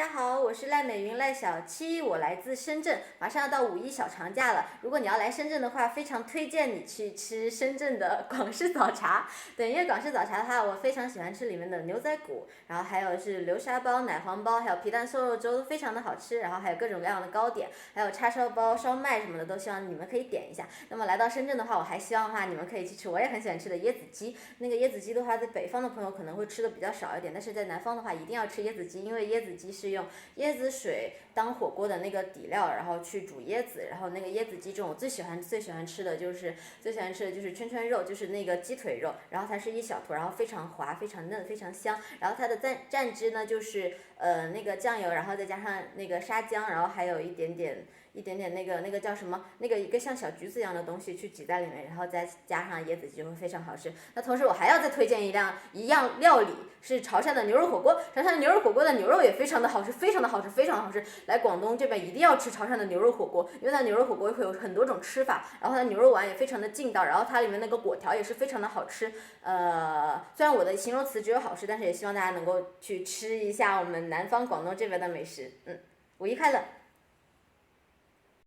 大家好，我是赖美云赖小七，我来自深圳，马上要到五一小长假了。如果你要来深圳的话，非常推荐你去吃深圳的广式早茶。对，因为广式早茶的话，我非常喜欢吃里面的牛仔骨，然后还有是流沙包、奶黄包，还有皮蛋瘦肉粥，都非常的好吃。然后还有各种各样的糕点，还有叉烧包、烧麦什么的，都希望你们可以点一下。那么来到深圳的话，我还希望的话，你们可以去吃我也很喜欢吃的椰子鸡。那个椰子鸡的话，在北方的朋友可能会吃的比较少一点，但是在南方的话，一定要吃椰子鸡，因为椰子鸡是用椰子水当火锅的那个底料，然后去煮椰子，然后那个椰子鸡这种我最喜欢最喜欢吃的就是最喜欢吃的就是圈圈肉，就是那个鸡腿肉，然后它是一小坨，然后非常滑，非常嫩，非常香。然后它的蘸蘸汁呢就是呃那个酱油，然后再加上那个沙姜，然后还有一点点。一点点那个那个叫什么？那个一个像小橘子一样的东西去挤在里面，然后再加上椰子鸡，会非常好吃。那同时我还要再推荐一辆一样料理，是潮汕的牛肉火锅。潮汕的牛肉火锅的牛肉也非常的好吃，非常的好吃，非常好吃。来广东这边一定要吃潮汕的牛肉火锅，因为它牛肉火锅会有很多种吃法，然后它牛肉丸也非常的劲道，然后它里面那个果条也是非常的好吃。呃，虽然我的形容词只有好吃，但是也希望大家能够去吃一下我们南方广东这边的美食。嗯，五一快乐！